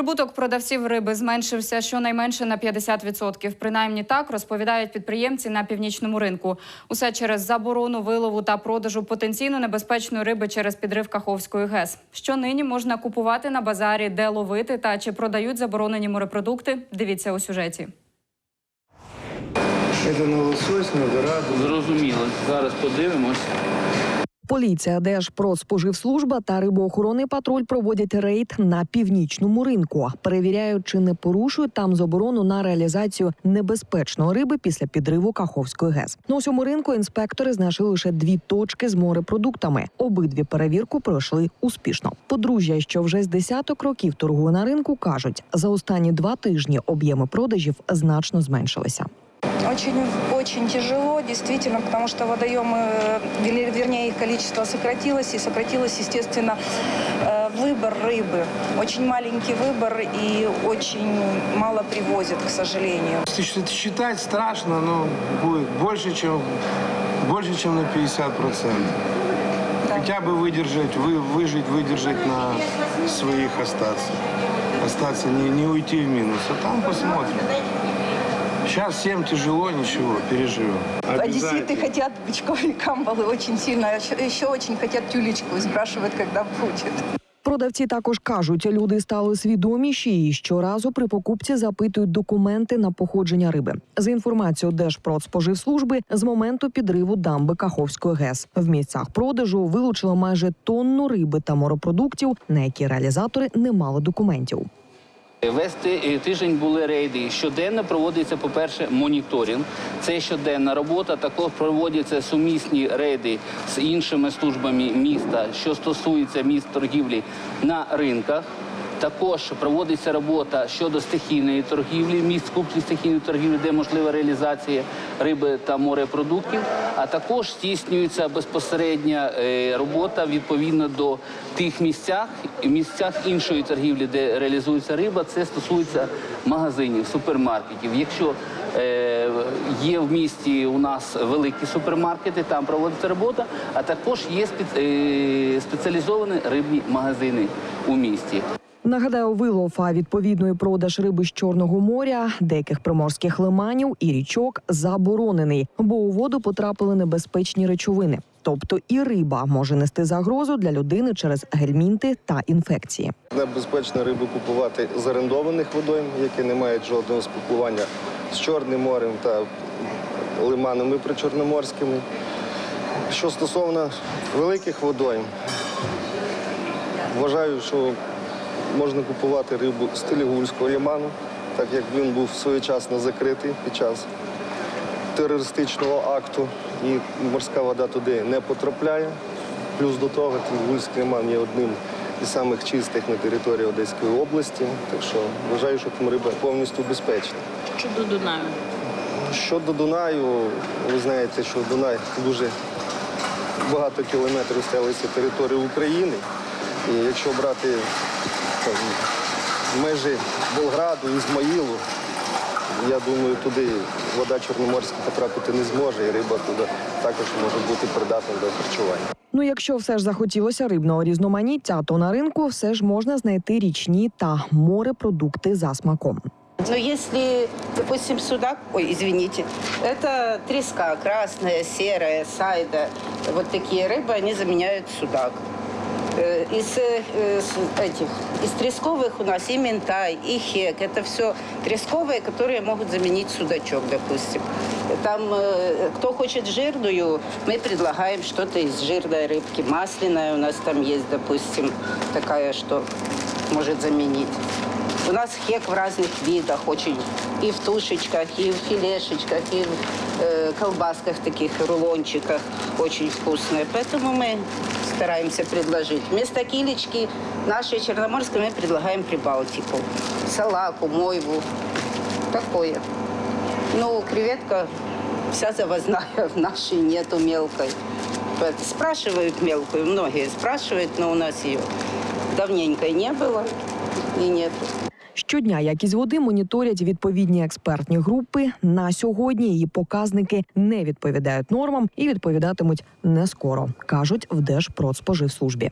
Прибуток продавців риби зменшився щонайменше на 50%. Принаймні так розповідають підприємці на північному ринку. Усе через заборону вилову та продажу потенційно небезпечної риби через підрив Каховської ГЕС. Що нині можна купувати на базарі, де ловити та чи продають заборонені морепродукти? Дивіться у сюжеті. Это на лосось, на дораду. Зрозуміло. Зараз подивимось. Поліція, Держпродспоживслужба та рибоохоронний патруль проводять рейд на північному ринку. Перевіряють, чи не порушують там заборону на реалізацію небезпечної риби після підриву Каховської ГЕС. На усьому ринку інспектори знайшли лише дві точки з морепродуктами. Обидві перевірку пройшли успішно. Подружжя, що вже з десяток років торгує на ринку, кажуть, за останні два тижні об'єми продажів значно зменшилися. Очень, очень тяжело, действительно, потому что водоемы, э, вер- вернее, их количество сократилось, и сократилось, естественно, э, выбор рыбы. Очень маленький выбор и очень мало привозят, к сожалению. Считать страшно, но будет больше, чем, больше, чем на 50 процентов. Да. Хотя бы выдержать, вы, выжить, выдержать на своих остаться. Остаться, не, не уйти в минус. А там посмотрим. Сейчас всем тяжело, ничего, переживем. Одесситы хотят бычковые камбалы очень сильно, а еще- еще очень хотят тюлечку и спрашивают, когда будет. Продавці також кажуть, люди стали свідоміші і щоразу при покупці запитують документи на походження риби. За інформацією Держпродспоживслужби, з моменту підриву дамби Каховської ГЕС в місцях продажу вилучили майже тонну риби та морепродуктів, на які реалізатори не мали документів. Весь е, тиждень були рейди. Щоденно проводиться, по-перше, моніторинг. Це щоденна робота. Також проводяться сумісні рейди з іншими службами міста, що стосується міст торгівлі на ринках. Також проводиться робота щодо стихійної торгівлі, місць купки стихійної торгівлі, де можлива реалізація риби та морепродуктів. А також здійснюється безпосередня е, робота відповідно до тих місцях, місцях іншої торгівлі, де реалізується риба. Це стосується магазинів, супермаркетів. Якщо е, є в місті у нас великі супермаркети, там проводиться робота, а також є е, спеціалізовані рибні магазини у місті. Нагадаю, вилов, а відповідно і продаж риби з Чорного моря, деяких приморських лиманів і річок заборонений, бо у воду потрапили небезпечні речовини. Тобто і риба може нести загрозу для людини через гельмінти та інфекції. Небезпечно рибу купувати з орендованих водойм, які не мають жодного спілкування з Чорним морем та лиманами причорноморськими. Що стосовно великих водойм, вважаю, що можна купувати рибу з Телігульського лиману, так як він був своєчасно закритий під час терористичного акту, і морська вода туди не потрапляє. Плюс до того, Телігульський лиман є одним із самих чистих на території Одеської області. Так що вважаю, що там риба повністю безпечна. Щодо Дунаю. Щодо Дунаю, ви знаєте, що Дунай дуже багато кілометрів стелиться території України. І якщо брати межі Болграду, Ізмаїлу, я думаю, туди вода чорноморська потрапити не зможе, і риба туди також може бути придатна до харчування. Ну, якщо все ж захотілося рибного різноманіття, то на ринку все ж можна знайти річні та морепродукти за смаком. Но если, допустим, судак, ой, извините, это треска красная, серая, сайда, вот такие рыбы, они заменяют судак. Э, Из э, с этих, из тресковых у нас и ментай, и хек. Это все тресковые, которые могут заменить судачок, допустим. Там, э, кто хочет жирную, мы предлагаем что-то из жирной рыбки. Масляная у нас там есть, допустим, такая, что может заменить. У нас хек в разных видах очень. И в тушечках, и в филешечках, и в э, колбасках таких, рулончиках. Очень вкусные. Поэтому мы стараемся предложить. Вместо килечки нашей черноморской мы предлагаем прибалтику. Салаку, мойву. Такое. Ну, креветка вся завозная, в нашей нету мелкой. Поэт- Спрашивают мелкую, многие спрашивают, но у нас ее давненько и не было, и нету. Щодня якість води моніторять відповідні експертні групи. На сьогодні її показники не відповідають нормам і відповідатимуть не скоро, кажуть в Держпродспоживслужбі.